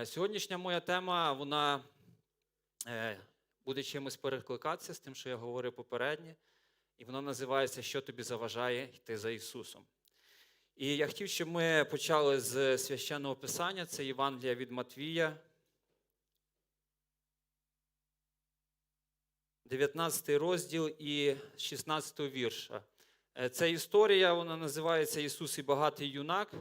Е, Сьогоднішня моя тема, вона е, буде чимось перекликатися з тим, що я говорив попередньо, і вона називається Що тобі заважає йти за Ісусом. І я хотів, щоб ми почали з священного писання, це Євангелія від Матвія, 19 розділ і 16 вірша. Це історія, вона називається Ісус і багатий юнак.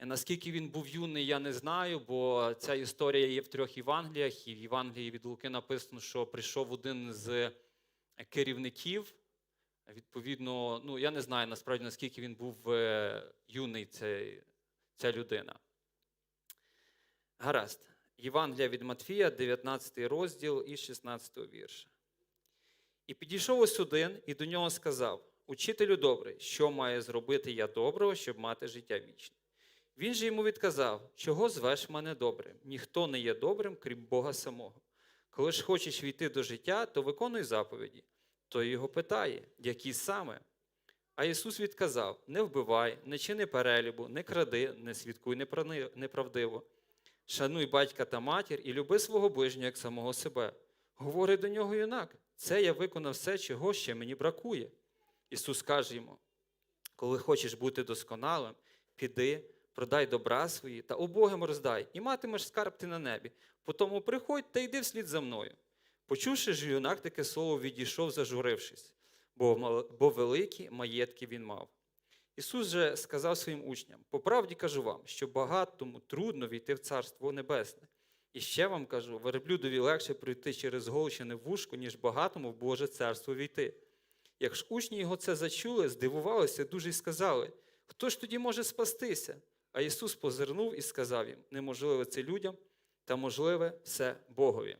Е, Наскільки він був юний, я не знаю, бо ця історія є в трьох Євангеліях, і в Євангелії від Луки написано, що прийшов один з керівників. Відповідно, ну я не знаю насправді, наскільки він був е, юний, цей, ця людина. Гаразд. Євангелія від Матфія, 19 розділ і 16 вірша. І підійшов ось один і до нього сказав: Учителю добрий, що має зробити я доброго, щоб мати життя вічне? Він же йому відказав, чого звеш мене добрим? Ніхто не є добрим, крім Бога самого. Коли ж хочеш війти до життя, то виконуй заповіді. Той його питає, які саме? А Ісус відказав: Не вбивай, не чини перелібу, не кради, не свідкуй неправдиво. Шануй батька та матір і люби свого ближнього як самого себе. Говорить до нього юнак: це я виконав все, чого ще мені бракує. Ісус каже йому: коли хочеш бути досконалим, піди, продай добра свої та убогим роздай, і матимеш скарб ти на небі. Потому приходь та йди вслід за мною. Почувши ж юнак таке слово, відійшов, зажурившись, бо, бо великі маєтки він мав. Ісус же сказав своїм учням: по правді кажу вам, що багатому трудно війти в Царство Небесне. І ще вам кажу, верблюдові легше пройти через голчене вушко, ніж багатому в Боже царство війти. Як учні його це зачули, здивувалися дуже й сказали: хто ж тоді може спастися? А Ісус позирнув і сказав їм: неможливе це людям, та можливе все Богові.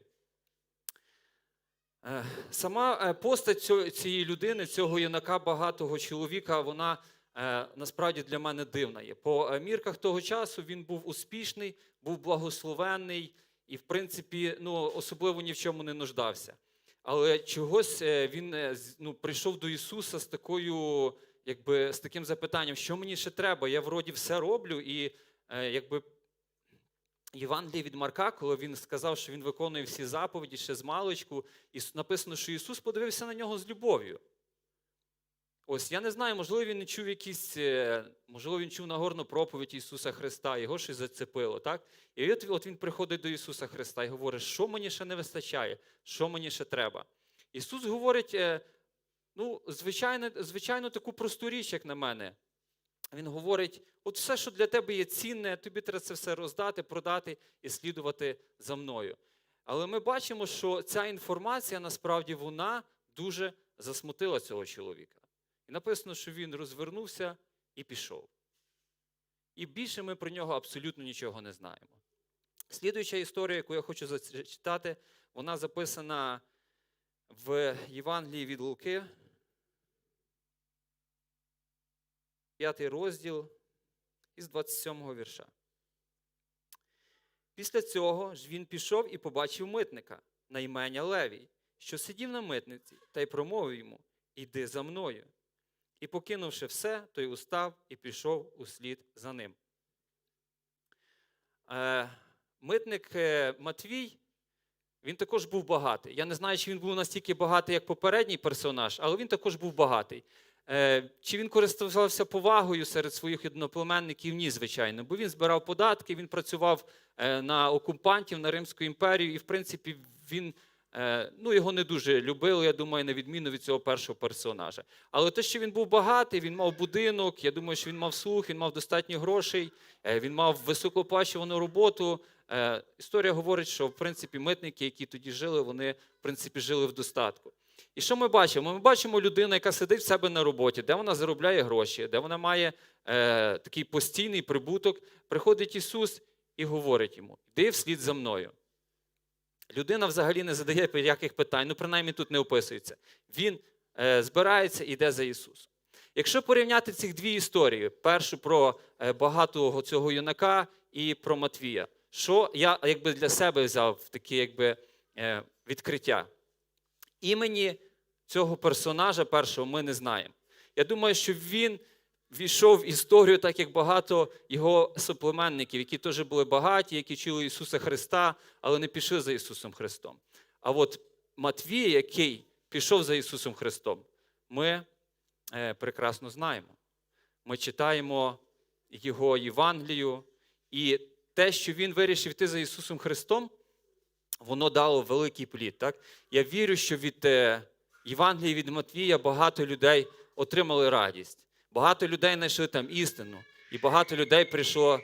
Е, Сама е, постать цієї людини, цього юнака, багатого чоловіка, вона е, насправді для мене дивна є. По мірках того часу він був успішний, був благословенний і, в принципі, ну, особливо ні в чому не нуждався. Але чогось він ну, прийшов до Ісуса з такою, якби, з таким запитанням, що мені ще треба? Я вроді все роблю, і е, якби Євангеліє від Марка, коли він сказав, що він виконує всі заповіді ще з маличку, і написано, що Ісус подивився на нього з любов'ю. Ось я не знаю, можливо, він не чув якісь, е, можливо, він чув нагорну проповідь Ісуса Христа, його щось зацепило, так? І от, от він приходить до Ісуса Христа і говорить, що мені ще не вистачає, що мені ще треба. Ісус говорить, е, ну, звичайно, звичайно, таку просту річ, як на мене. Він говорить: от все, що для тебе є цінне, тобі треба це все роздати, продати і слідувати за мною. Але ми бачимо, що ця інформація насправді вона дуже засмутила цього чоловіка. І написано, що він розвернувся і пішов. І більше ми про нього абсолютно нічого не знаємо. Слідуюча історія, яку я хочу зачитати, вона записана в Євангелії від Луки, п'ятий розділ із 27 вірша. Після цього ж він пішов і побачив митника на імення Левій, що сидів на митниці, та й промовив йому: Іди за мною. І, покинувши все, той устав і пішов услід за ним. Е, митник е, Матвій, він також був багатий. Я не знаю, чи він був настільки багатий, як попередній персонаж, але він також був багатий. Е, Чи він користувався повагою серед своїх одноплеменників? Ні, звичайно, бо він збирав податки, він працював е, на окупантів, на Римську імперію, і, в принципі, він е, ну, його не дуже любили, я думаю, на відміну від цього першого персонажа. Але те, що він був багатий, він мав будинок, я думаю, що він мав слух, він мав достатньо грошей, він мав високооплачувану роботу. Історія говорить, що в принципі митники, які тоді жили, вони в принципі жили в достатку. І що ми бачимо? Ми бачимо людину, яка сидить в себе на роботі, де вона заробляє гроші, де вона має е, такий постійний прибуток. Приходить Ісус і говорить йому: йди вслід за мною. Людина взагалі не задає ніяких питань, ну принаймні тут не описується. Він е, збирається і йде за Ісусом. Якщо порівняти ці дві історії: першу про е, багатого цього юнака і про Матвія, що я якби для себе взяв таке якби, е, відкриття. Імені цього персонажа першого ми не знаємо. Я думаю, що він війшов в історію, так як багато його соплеменників, які теж були багаті, які чули Ісуса Христа, але не пішли за Ісусом Христом. А от Матвій, який пішов за Ісусом Христом, ми е, прекрасно знаємо. Ми читаємо Його Євангелію, і те, що він вирішив йти за Ісусом Христом, воно дало великий плід. Так? Я вірю, що від е, Євангелії від Матвія багато людей отримали радість. Багато людей знайшли там істину, і багато людей прийшло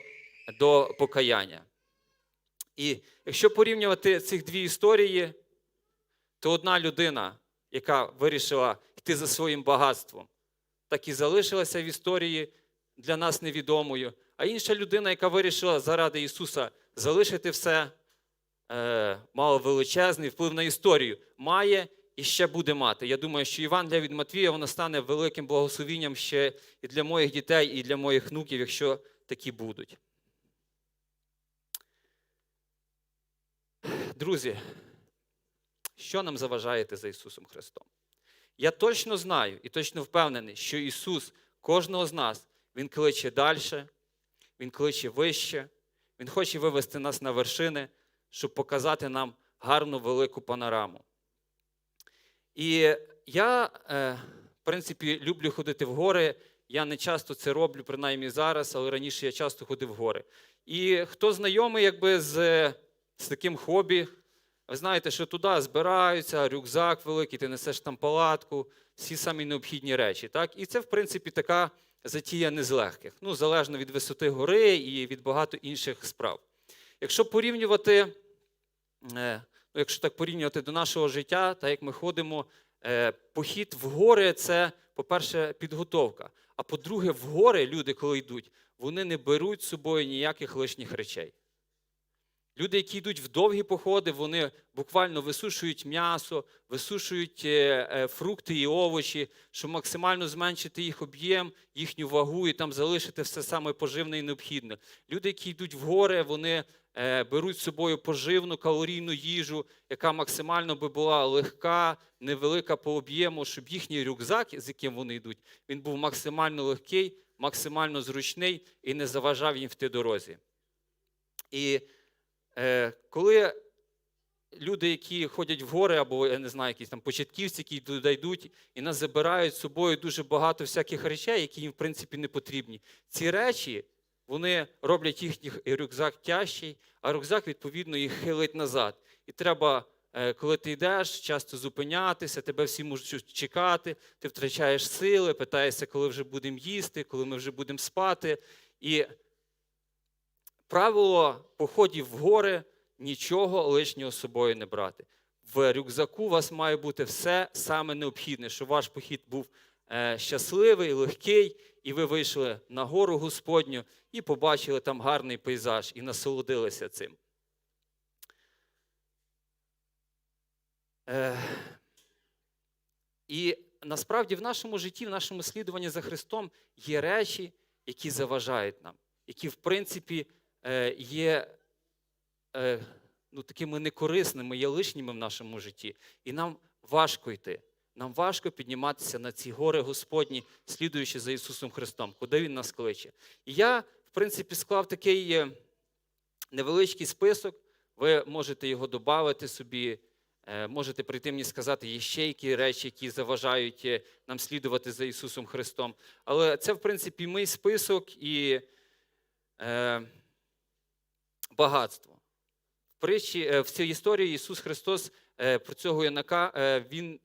до покаяння. І якщо порівнювати цих дві історії, то одна людина, яка вирішила йти за своїм багатством, так і залишилася в історії для нас невідомою. А інша людина, яка вирішила заради Ісуса залишити все, е, мала величезний вплив на історію, має і ще буде мати. Я думаю, що Євангелія від Матвія вона стане великим благословінням ще і для моїх дітей, і для моїх внуків, якщо такі будуть. Друзі, що нам заважає йти за Ісусом Христом? Я точно знаю і точно впевнений, що Ісус кожного з нас, Він кличе далі, Він кличе вище, Він хоче вивести нас на вершини, щоб показати нам гарну велику панораму. І я, е, в принципі, люблю ходити в гори. Я не часто це роблю, принаймні зараз, але раніше я часто ходив в гори. І хто знайомий якби, з, з таким хобі, ви знаєте, що туди збираються, рюкзак великий, ти несеш там палатку, всі самі необхідні речі. Так? І це, в принципі, така затія не з легких. Ну, залежно від висоти гори і від багато інших справ. Якщо порівнювати, якщо так порівнювати до нашого життя, так як ми ходимо, е, похід в гори це, по-перше, підготовка. А по-друге, в гори люди, коли йдуть, вони не беруть з собою ніяких лишніх речей. Люди, які йдуть в довгі походи, вони буквально висушують м'ясо, висушують е, е, фрукти і овочі, щоб максимально зменшити їх об'єм, їхню вагу і там залишити все саме поживне і необхідне. Люди, які йдуть в гори, вони е, беруть з собою поживну калорійну їжу, яка максимально би була легка, невелика по об'єму, щоб їхній рюкзак, з яким вони йдуть, він був максимально легкий, максимально зручний і не заважав їм в тій дорозі. І Е, коли люди, які ходять в гори, або я не знаю, якісь там початківці, які туди йдуть, і нас забирають з собою дуже багато всяких речей, які їм, в принципі, не потрібні. Ці речі вони роблять їхній рюкзак тяжчий, а рюкзак, відповідно, їх хилить назад. І треба, е, коли ти йдеш, часто зупинятися, тебе всі можуть чекати, ти втрачаєш сили, питаєшся, коли вже будемо їсти, коли ми вже будемо спати. І правило походів в гори нічого лишнього з собою не брати. В рюкзаку у вас має бути все саме необхідне, щоб ваш похід був щасливий, легкий, і ви вийшли на гору Господню і побачили там гарний пейзаж і насолодилися цим. Е, і насправді в нашому житті, в нашому слідуванні за Христом є речі, які заважають нам, які, в принципі, е, є е, ну, такими некорисними, є лишніми в нашому житті. І нам важко йти. Нам важко підніматися на ці гори Господні, слідуючи за Ісусом Христом, куди Він нас кличе. І я, в принципі, склав такий е, невеличкий список. Ви можете його додати собі, е, можете прийти мені сказати, ще які речі, які заважають е, нам слідувати за Ісусом Христом. Але це, в принципі, мій список і е, багатство. В притчі, в цій історії Ісус Христос про цього юнака, Він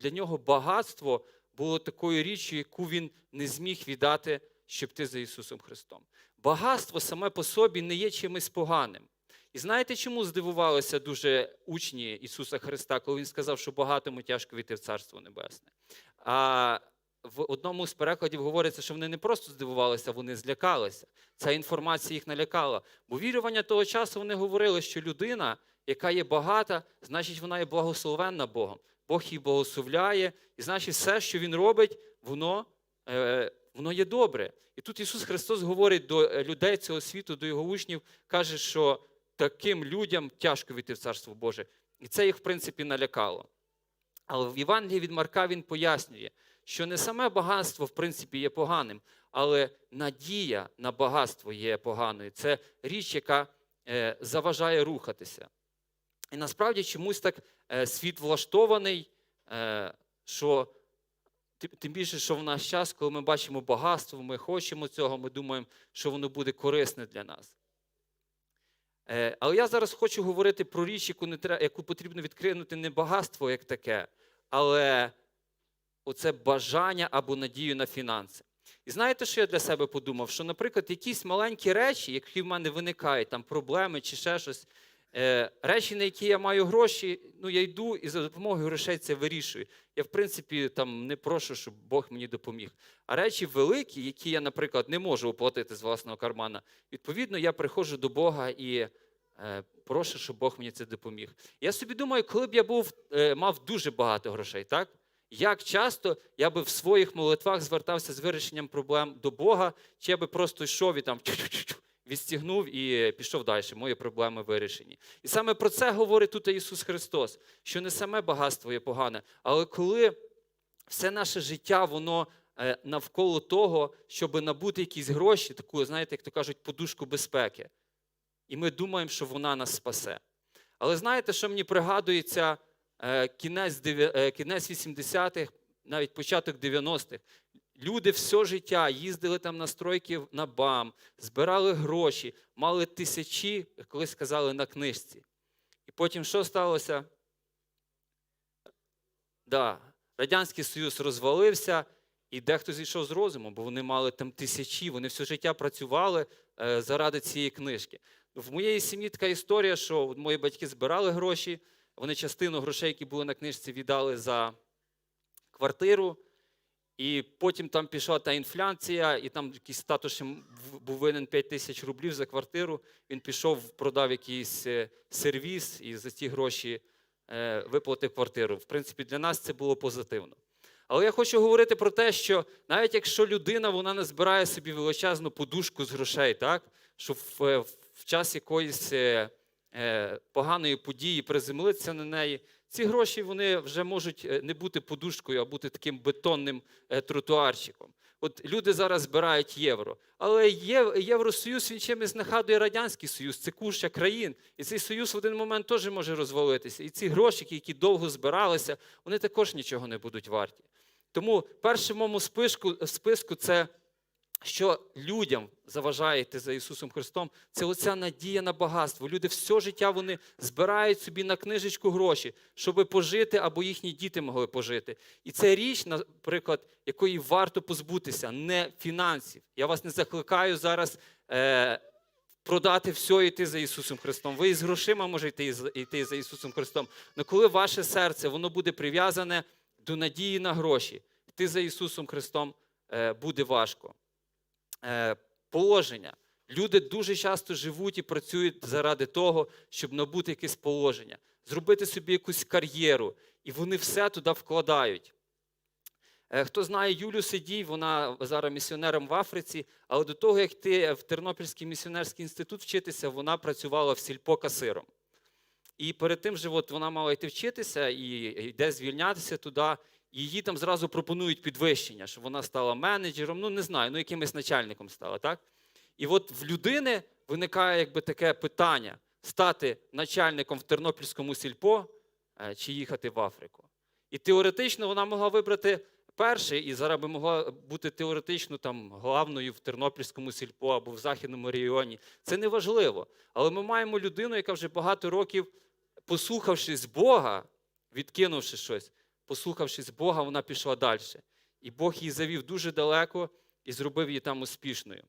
для нього багатство було такою річчю, яку він не зміг віддати, щоб ти за Ісусом Христом. Багатство саме по собі не є чимось поганим. І знаєте, чому здивувалися дуже учні Ісуса Христа, коли Він сказав, що багатому тяжко війти в Царство Небесне? А в одному з перекладів говориться, що вони не просто здивувалися, вони злякалися. Ця інформація їх налякала. Бо вірування того часу вони говорили, що людина, яка є багата, значить вона є благословенна Богом. Бог її благословляє, і значить, все, що він робить, воно, е, воно є добре. І тут Ісус Христос говорить до е, людей цього світу, до його учнів, каже, що таким людям тяжко війти в Царство Боже. І це їх, в принципі, налякало. Але в Євангелії від Марка він пояснює, що не саме багатство, в принципі, є поганим, але надія на багатство є поганою. Це річ, яка е, заважає рухатися. І насправді чомусь так е, світ влаштований, е, що тим- більше, що в наш час, коли ми бачимо багатство, ми хочемо цього, ми думаємо, що воно буде корисне для нас. Е, Але я зараз хочу говорити про річ, яку, не треба, яку потрібно відкринути не багатство як таке, але оце бажання або надію на фінанси. І знаєте, що я для себе подумав? Що, наприклад, якісь маленькі речі, які в мене виникають, там проблеми чи ще щось, речі, на які я маю гроші, ну я йду і за допомогою грошей це вирішую. Я, в принципі, там не прошу, щоб Бог мені допоміг. А речі великі, які я, наприклад, не можу оплатити з власного кармана, відповідно, я приходжу до Бога і е, прошу, щоб Бог мені це допоміг. Я собі думаю, коли б я був, е, мав дуже багато грошей, так? Як часто я би в своїх молитвах звертався з вирішенням проблем до Бога, чи я би просто йшов і там відстігнув і пішов далі, мої проблеми вирішені. І саме про це говорить тут Ісус Христос, що не саме багатство є погане, але коли все наше життя, воно е, навколо того, щоб набути якісь гроші, таку, знаєте, як то кажуть, подушку безпеки. І ми думаємо, що вона нас спасе. Але знаєте, що мені пригадується е, кінець, дев'я- е, кінець 80-х, навіть початок 90-х. Люди все життя їздили там на стройки на БАМ, збирали гроші, мали тисячі, колись сказали, на книжці. І потім що сталося? Да, Радянський Союз розвалився, і дехто зійшов з розуму, бо вони мали там тисячі, вони все життя працювали е, заради цієї книжки. В моєї сім'ї така історія, що мої батьки збирали гроші, вони частину грошей, які були на книжці, віддали за квартиру. І потім там пішла та інфляція, і там якийсь статус був винен 5 тисяч рублів за квартиру. Він пішов, продав якийсь е, сервіс і за ті гроші е, виплатив квартиру. В принципі, для нас це було позитивно. Але я хочу говорити про те, що навіть якщо людина вона не збирає собі величезну подушку з грошей, так, що в, е, в час якоїсь поганої події приземлитися на неї, ці гроші вони вже можуть е, не бути подушкою, а бути таким бетонним е, тротуарчиком. От люди зараз збирають євро, але Євросоюз він чимось нагадує Радянський Союз, це куща країн. І цей союз в один момент теж може розвалитися. І ці гроші, які довго збиралися, вони також нічого не будуть варті. Тому моєму списку, списку це що людям заважає йти за Ісусом Христом, це оця надія на багатство. Люди все життя вони збирають собі на книжечку гроші, щоб пожити або їхні діти могли пожити. І це річ, наприклад, якої варто позбутися, не фінансів. Я вас не закликаю зараз. Е, Продати все і йти за Ісусом Христом. Ви і з грошима можете йти за- Ісусом Христом. Але коли ваше серце воно буде прив'язане до надії на гроші, йти за Ісусом Христом е, буде важко положення. Люди дуже часто живуть і працюють заради того, щоб набути якесь положення, зробити собі якусь кар'єру, і вони все туди вкладають. Е, Хто знає Юлю Сидій, вона зараз місіонером в Африці, але до того, як йти в Тернопільський місіонерський інститут вчитися, вона працювала в сільпо касиром. І перед тим же от вона мала йти вчитися і йде звільнятися туди. Їй там зразу пропонують підвищення, щоб вона стала менеджером, ну не знаю, ну якимось начальником стала, так? І от в людини виникає якби таке питання: стати начальником в Тернопільському сільпо е, чи їхати в Африку. І теоретично вона могла вибрати перший, і зараз би могла бути теоретично там главною в Тернопільському сільпо або в західному регіоні. Це не важливо. Але ми маємо людину, яка вже багато років, послухавшись Бога, відкинувши щось, послухавшись Бога, вона пішла далі. І Бог її завів дуже далеко і зробив її там успішною.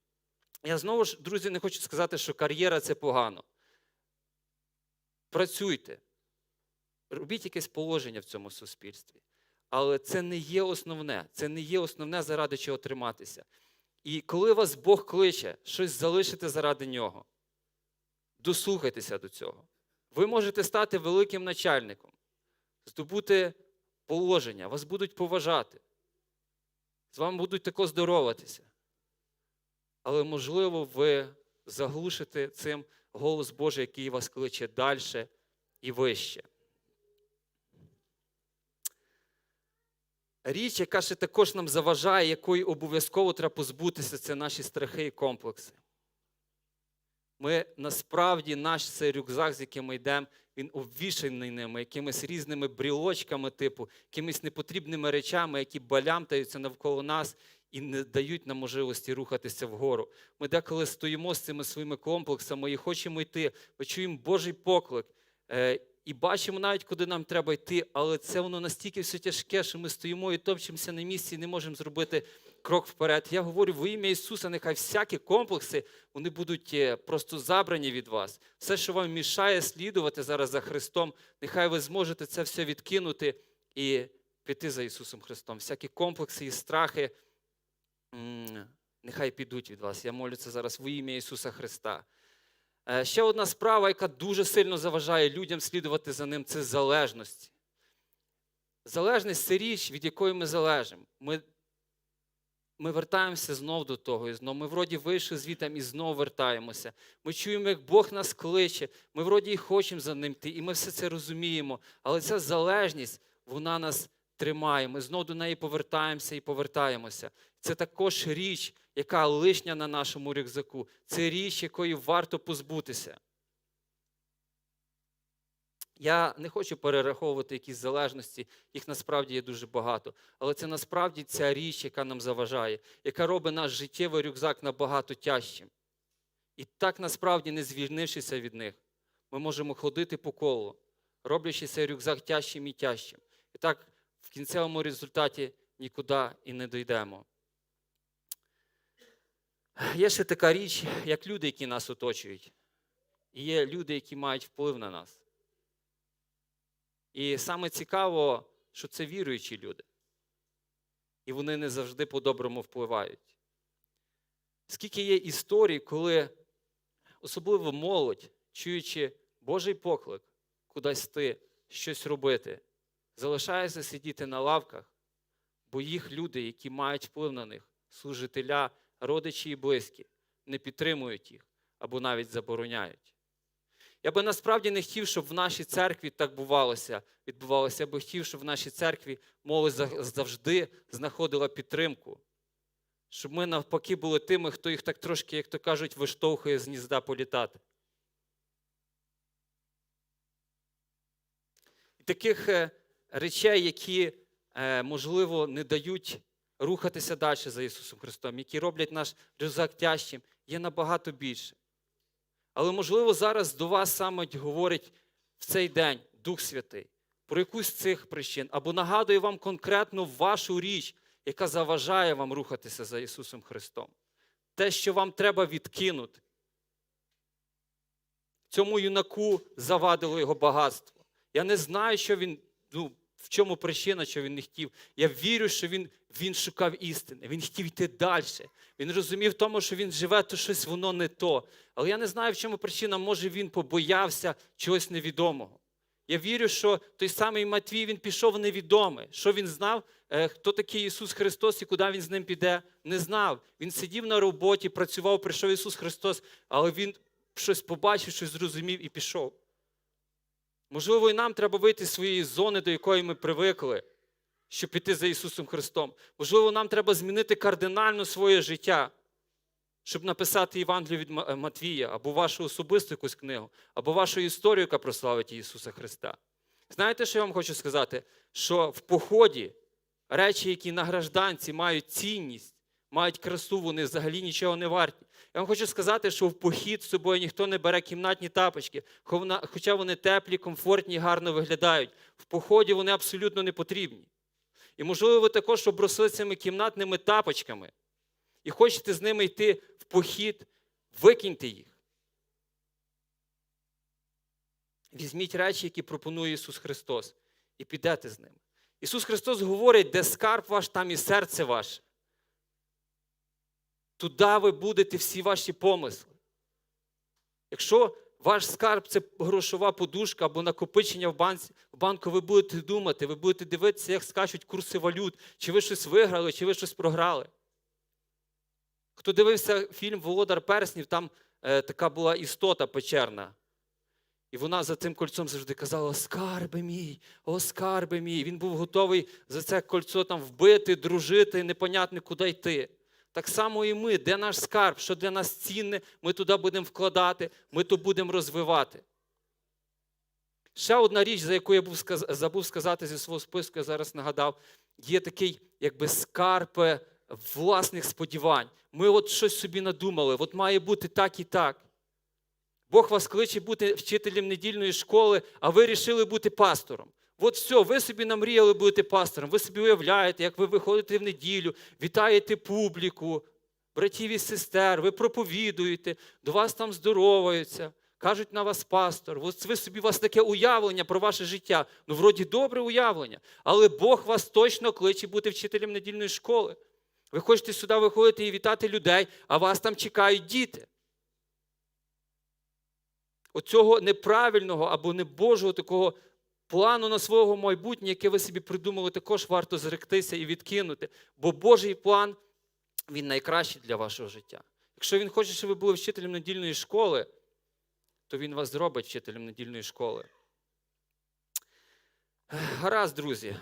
Я знову ж, друзі, не хочу сказати, що кар'єра це погано. Працюйте, робіть якесь положення в цьому суспільстві. Але це не є основне. Це не є основне, заради чого триматися. І коли вас Бог кличе щось залишити заради нього, дослухайтеся до цього. Ви можете стати великим начальником, здобути положення, вас будуть поважати, з вами будуть тако здороватися. Але, можливо, ви заглушите цим голос Божий, який вас кличе далі і вище. річ, яка ще також нам заважає, якої обов'язково треба позбутися, це наші страхи і комплекси. Ми насправді наш цей рюкзак, з яким ми йдемо, він обвішаний ними, якимись різними брілочками, типу, якимись непотрібними речами, які балямтаються навколо нас і не дають нам можливості рухатися вгору. Ми деколи стоїмо з цими своїми комплексами і хочемо йти. Ми чуємо Божий поклик. е, І бачимо навіть, куди нам треба йти, але це воно настільки все тяжке, що ми стоїмо і топчемося на місці і не можемо зробити крок вперед. Я говорю, во ім'я Ісуса, нехай всякі комплекси вони будуть е, просто забрані від вас. Все, що вам мішає слідувати зараз за Христом, нехай ви зможете це все відкинути і піти за Ісусом Христом. Всякі комплекси і страхи, нехай підуть від вас. Я молю це зараз во ім'я Ісуса Христа. Е, Ще одна справа, яка дуже сильно заважає людям слідувати за ним, це залежності. Залежність це річ, від якої ми залежимо. Ми, ми вертаємося знов до того і знов. Ми вроді вийшли звітом і знов вертаємося. Ми чуємо, як Бог нас кличе. Ми вроді і хочемо за ним йти, і ми все це розуміємо. Але ця залежність, вона нас тримає. Ми знов до неї повертаємося і повертаємося. Це також річ, яка лишня на нашому рюкзаку. Це річ, якої варто позбутися. Я не хочу перераховувати якісь залежності, їх насправді є дуже багато. Але це насправді ця річ, яка нам заважає, яка робить наш життєвий рюкзак набагато тяжчим. І так насправді, не звільнившися від них, ми можемо ходити по колу, роблячи цей рюкзак тяжчим і тяжчим. І так в кінцевому результаті нікуди і не дійдемо. Є ще така річ, як люди, які нас оточують. І є люди, які мають вплив на нас. І саме цікаво, що це віруючі люди. І вони не завжди по-доброму впливають. Скільки є історій, коли особливо молодь, чуючи Божий поклик, кудись йти, щось робити, залишається сидіти на лавках, бо їх люди, які мають вплив на них, служителя, родичі і близькі, не підтримують їх або навіть забороняють. Я би насправді не хотів, щоб в нашій церкві так бувалося, відбувалося. Я би хотів, щоб в нашій церкві молодь завжди знаходила підтримку. Щоб ми навпаки були тими, хто їх так трошки, як то кажуть, виштовхує з гнізда політати. І таких е, речей, які, е, можливо, не дають рухатися далі за Ісусом Христом, які роблять наш рюкзак тяжчим, є набагато більше. Але, можливо, зараз до вас саме говорить в цей день Дух Святий про якусь з цих причин, або нагадує вам конкретно вашу річ, яка заважає вам рухатися за Ісусом Христом. Те, що вам треба відкинути. Цьому юнаку завадило його багатство. Я не знаю, що він, ну, в чому причина, що він не хотів. Я вірю, що він, він шукав істини, він хотів йти далі. Він розумів тому, що він живе, то щось воно не то. Але я не знаю, в чому причина, може він побоявся чогось невідомого. Я вірю, що той самий Матвій він пішов невідоме. Що він знав, е, хто такий Ісус Христос і куди він з ним піде, не знав. Він сидів на роботі, працював, прийшов Ісус Христос, але він щось побачив, щось зрозумів і пішов. Можливо, і нам треба вийти з своєї зони, до якої ми привикли, щоб піти за Ісусом Христом. Можливо, нам треба змінити кардинально своє життя, щоб написати Євангелію від Матвія, або вашу особисту якусь книгу, або вашу історію, яка прославить Ісуса Христа. Знаєте, що я вам хочу сказати? Що в поході речі, які на гражданці мають цінність, мають красу, вони взагалі нічого не варті. Я вам хочу сказати, що в похід з собою ніхто не бере кімнатні тапочки, хоча вони теплі, комфортні, гарно виглядають. В поході вони абсолютно не потрібні. І, можливо, ви також обросли цими кімнатними тапочками і хочете з ними йти в похід, викиньте їх. Візьміть речі, які пропонує Ісус Христос, і підете з ними. Ісус Христос говорить, де скарб ваш, там і серце ваше. Туди ви будете всі ваші помисли. Якщо ваш скарб це грошова подушка або накопичення в, банці, в банку, ви будете думати, ви будете дивитися, як скачуть курси валют, чи ви щось виграли, чи ви щось програли. Хто дивився фільм Володар Перснів, там е, така була істота печерна. І вона за цим кольцом завжди казала: Скарби мій, о, скарби мій. Він був готовий за це кольцо там вбити, дружити, непонятно, куди йти. Так само і ми, де наш скарб, що для нас цінне, ми туди будемо вкладати, ми то будемо розвивати. Ще одна річ, за яку я був забув сказати зі свого списку, я зараз нагадав, є такий, якби скарб е, власних сподівань. Ми от щось собі надумали, от має бути так і так. Бог вас кличе бути вчителем недільної школи, а ви вирішили бути пастором. От все, ви собі намріяли бути пастором. Ви собі уявляєте, як ви виходите в неділю, вітаєте публіку, братів і сестер, ви проповідуєте, до вас там здороваються, кажуть на вас пастор. От ви собі у вас таке уявлення про ваше життя. Ну, вроді добре уявлення, але Бог вас точно кличе бути вчителем недільної школи. Ви хочете сюди виходити і вітати людей, а вас там чекають діти. Оцього неправильного або не Божого такого плану на свого майбутнє, яке ви собі придумали, також варто зректися і відкинути. Бо Божий план він найкращий для вашого життя. Якщо він хоче, щоб ви були вчителем недільної школи, то він вас зробить вчителем недільної школи. Гаразд, друзі.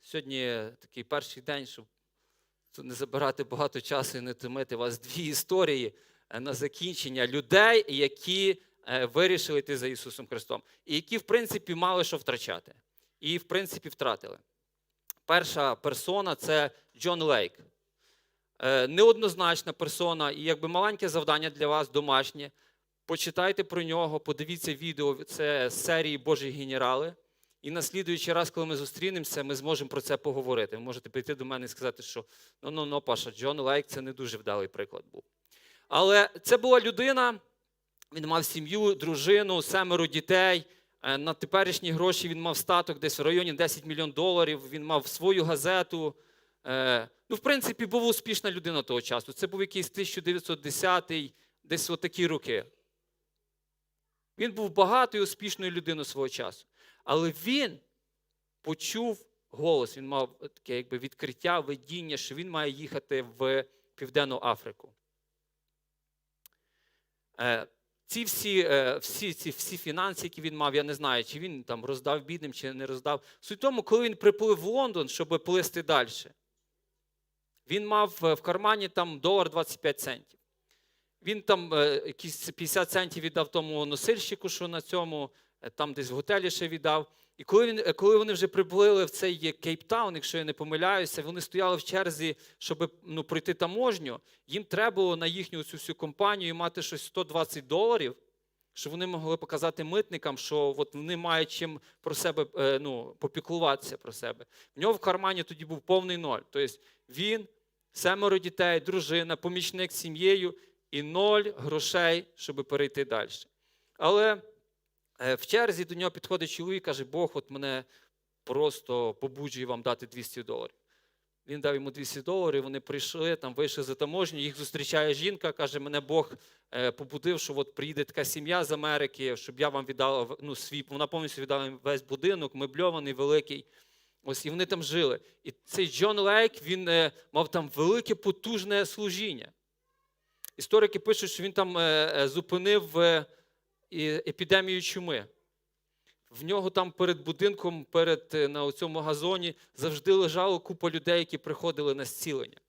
Сьогодні такий перший день, щоб не забирати багато часу і не томити вас дві історії на закінчення людей, які вирішили йти за Ісусом Христом, і які, в принципі, мали що втрачати. І, в принципі, втратили. Перша персона це Джон Лейк. Е, Неоднозначна персона, і якби маленьке завдання для вас домашнє. Почитайте про нього, подивіться відео, це з серії Божі генерали. І на слідуючий раз, коли ми зустрінемося, ми зможемо про це поговорити. Ви можете прийти до мене і сказати, що ну ну ну Паша, Джон Лейк це не дуже вдалий приклад був. Але це була людина, він мав сім'ю, дружину, семеро дітей. Е, На теперішні гроші він мав статок десь в районі 10 мільйон доларів. Він мав свою газету. Е, Ну, в принципі, був успішна людина того часу. Це був якийсь 1910-й, десь отакі роки. Він був багатою, успішною людиною свого часу. Але він почув голос, він мав таке якби відкриття, видіння, що він має їхати в Південну Африку. Ці всі, е, всі, ці всі фінанси, які він мав, я не знаю, чи він там роздав бідним, чи не роздав. Суть тому, коли він приплив в Лондон, щоб плисти далі, він мав е, в кармані там долар 25 центів. Він там е, якісь 50 центів віддав тому носильщику, що на цьому, там десь в готелі ще віддав. І коли, він, е, коли вони вже приплили в цей Кейптаун, якщо я не помиляюся, вони стояли в черзі, щоб ну, пройти таможню, їм треба було на їхню цю всю компанію мати щось 120 доларів, щоб вони могли показати митникам, що от вони мають чим про себе е, ну, попіклуватися про себе. В нього в кармані тоді був повний ноль. Тобто він, семеро дітей, дружина, помічник з сім'єю і ноль грошей, щоб перейти далі. Але в черзі до нього підходить чоловік і каже, Бог от мене просто побуджує вам дати 200 доларів. Він дав йому 200 доларів, вони прийшли, там вийшли за таможню, їх зустрічає жінка, каже, мене Бог е, побудив, що от приїде така сім'я з Америки, щоб я вам віддала ну, свій, вона повністю віддала їм весь будинок, мебльований, великий. Ось і вони там жили. І цей Джон Лейк, він е, мав там велике потужне служіння. Історики пишуть, що він там е, е, зупинив е, епідемію чуми. В нього там перед будинком, перед, е, на цьому газоні, завжди лежало купа людей, які приходили на зцілення.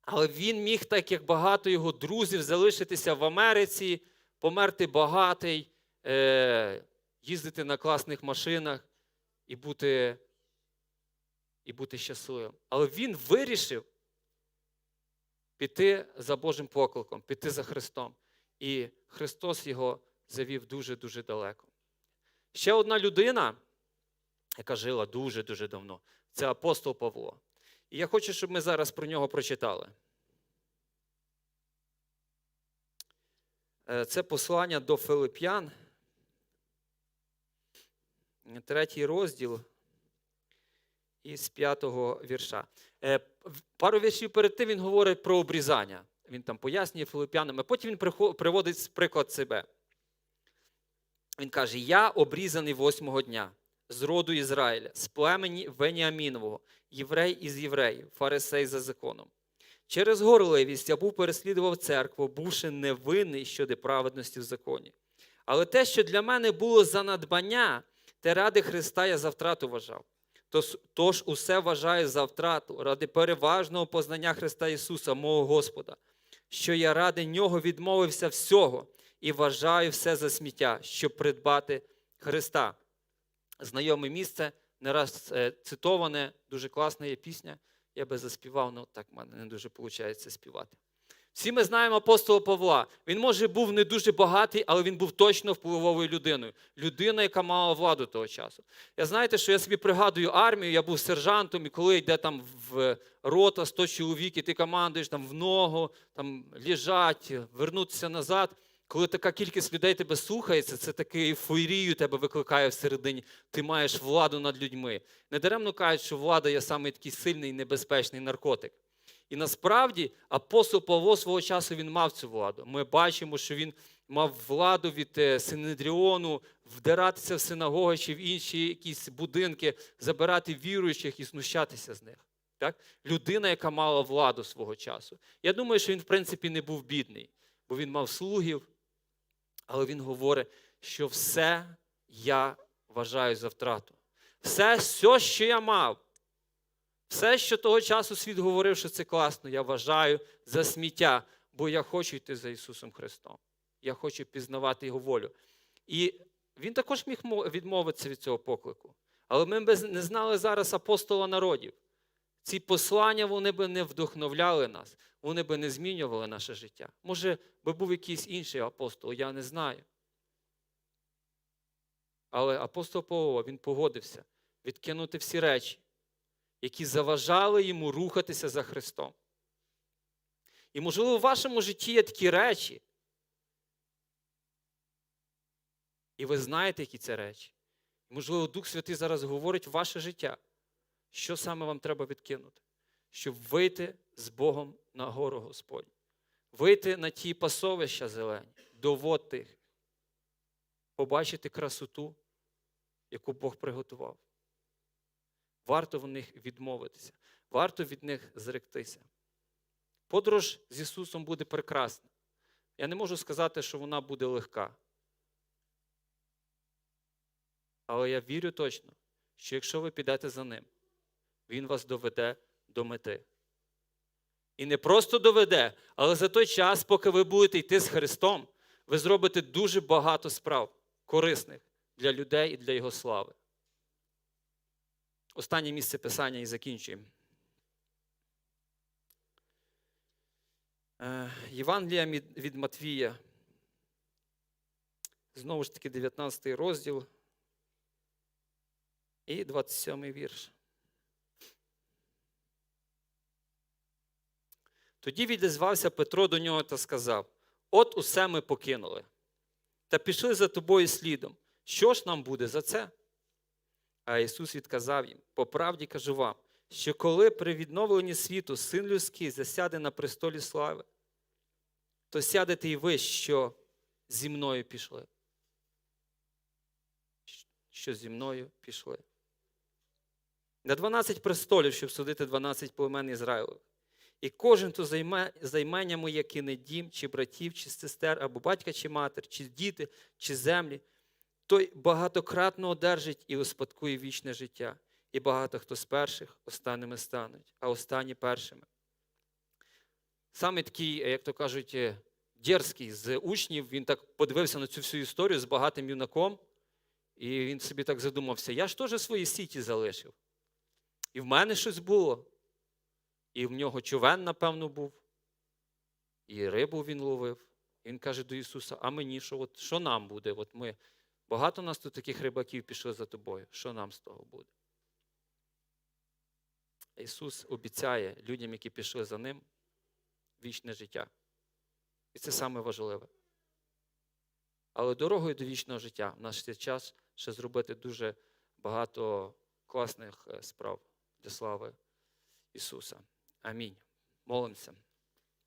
Але він міг, так як багато його друзів, залишитися в Америці, померти багатий, е, їздити на класних машинах і бути, і бути щасливим. Але він вирішив піти за Божим покликом, піти за Христом. І Христос його завів дуже-дуже далеко. Ще одна людина, яка жила дуже-дуже давно, це апостол Павло. І я хочу, щоб ми зараз про нього прочитали. Е, Це послання до Филип'ян, третій розділ із п'ятого вірша. Е, Пару віршів перед тим він говорить про обрізання. Він там пояснює филип'янам, а потім він приводить приклад себе. Він каже: Я обрізаний восьмого дня з роду Ізраїля, з племені Веніамінового, єврей із євреїв, фарисей за законом. Через горливість я був переслідував церкву, бувши невинний щодо праведності в законі. Але те, що для мене було за надбання, те ради Христа я за втрату вважав. Тож, усе вважаю за втрату ради переважного познання Христа Ісуса, мого Господа, що я ради Нього відмовився всього і вважаю все за сміття, щоб придбати Христа. Знайоме місце, не раз е, цитоване, дуже класна є пісня. Я би заспівав, але так в мене не дуже виходить співати. Всі ми знаємо апостола Павла. Він, може, був не дуже багатий, але він був точно впливовою людиною. Людина, яка мала владу того часу. Я знаєте, що я собі пригадую армію, я був сержантом, і коли йде там в рота 100 чоловік, і ти командуєш там в ногу, там лежать, вернутися назад. Коли така кількість людей тебе слухається, це таку ейфорію тебе викликає всередині. Ти маєш владу над людьми. Недаремно кажуть, що влада є саме такий сильний і небезпечний наркотик. І насправді апостол Павло свого часу він мав цю владу. Ми бачимо, що він мав владу від е, Синедріону вдиратися в синагоги чи в інші якісь будинки, забирати віруючих і знущатися з них. Так? Людина, яка мала владу свого часу. Я думаю, що він, в принципі, не був бідний, бо він мав слугів, але він говорить, що все я вважаю за втрату. Все, все, що я мав. Все, що того часу світ говорив, що це класно, я вважаю за сміття, бо я хочу йти за Ісусом Христом. Я хочу пізнавати Його волю. І він також міг відмовитися від цього поклику. Але ми б не знали зараз апостола народів. Ці послання вони би не вдохновляли нас, вони би не змінювали наше життя. Може, би був якийсь інший апостол, я не знаю. Але апостол Павло, він погодився відкинути всі речі які заважали йому рухатися за Христом. І, можливо, в вашому житті є такі речі. І ви знаєте, які це речі. І, можливо, Дух Святий зараз говорить в ваше життя, що саме вам треба відкинути, щоб вийти з Богом на гору Господню, вийти на ті пасовища зелені, до вод тих, побачити красоту, яку Бог приготував. Варто в них відмовитися, варто від них зректися. Подорож з Ісусом буде прекрасна. Я не можу сказати, що вона буде легка. Але я вірю точно, що якщо ви підете за ним, Він вас доведе до мети. І не просто доведе, але за той час, поки ви будете йти з Христом, ви зробите дуже багато справ корисних для людей і для Його слави. Останнє місце писання і закінчуємо. Е, Євангелія від Матвія. Знову ж таки, 19 розділ і 27 вірш. Тоді відізвався Петро до нього та сказав: От усе ми покинули, та пішли за тобою слідом. Що ж нам буде за це? А Ісус відказав їм: по правді кажу вам, що коли при відновленні світу син людський засяде на престолі слави, то сядете і ви, що зі мною пішли. Що зі мною пішли. На 12 престолів, щоб судити 12 племен Ізраїлевих. І кожен, хто займе, займання моє кине дім, чи братів, чи сестер, або батька, чи матір, чи діти, чи землі, той багатократно одержить і успадкує вічне життя. І багато хто з перших останніми стануть, а останні першими. Саме такий, як то кажуть, е, дерзкий з учнів, він так подивився на цю всю історію з багатим юнаком, і він собі так задумався: я ж теж свої сіті залишив. І в мене щось було. І в нього човен, напевно, був, і рибу він ловив. І він каже до Ісуса: А мені що? От, що нам буде? От ми Багато у нас тут таких рибаків пішло за тобою. Що нам з того буде? Ісус обіцяє людям, які пішли за Ним, вічне життя. І це саме важливе. Але дорогою до вічного життя в наш час ще зробити дуже багато класних е, справ для слави Ісуса. Амінь. Молимося.